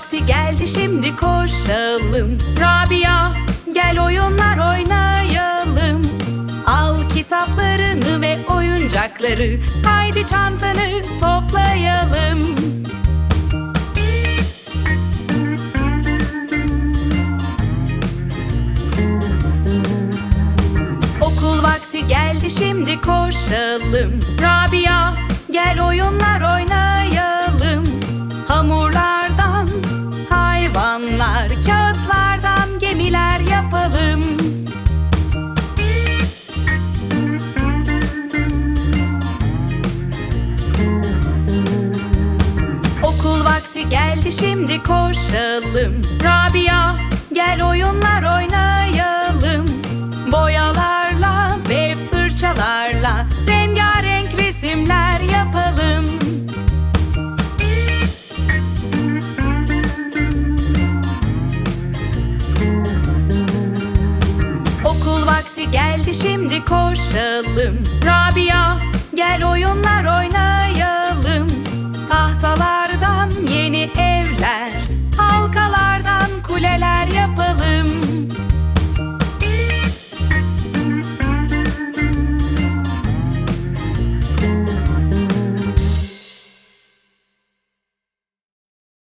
vakti geldi şimdi koşalım. Rabia gel oyunlar oynayalım. Al kitaplarını ve oyuncakları Haydi çantanı toplayalım. Okul vakti geldi şimdi koşalım. Rabia geldi şimdi koşalım. Rabia gel oyunlar oynayalım. Boyalarla ve fırçalarla Rengarenk resimler yapalım. Okul vakti geldi şimdi koşalım. Rabia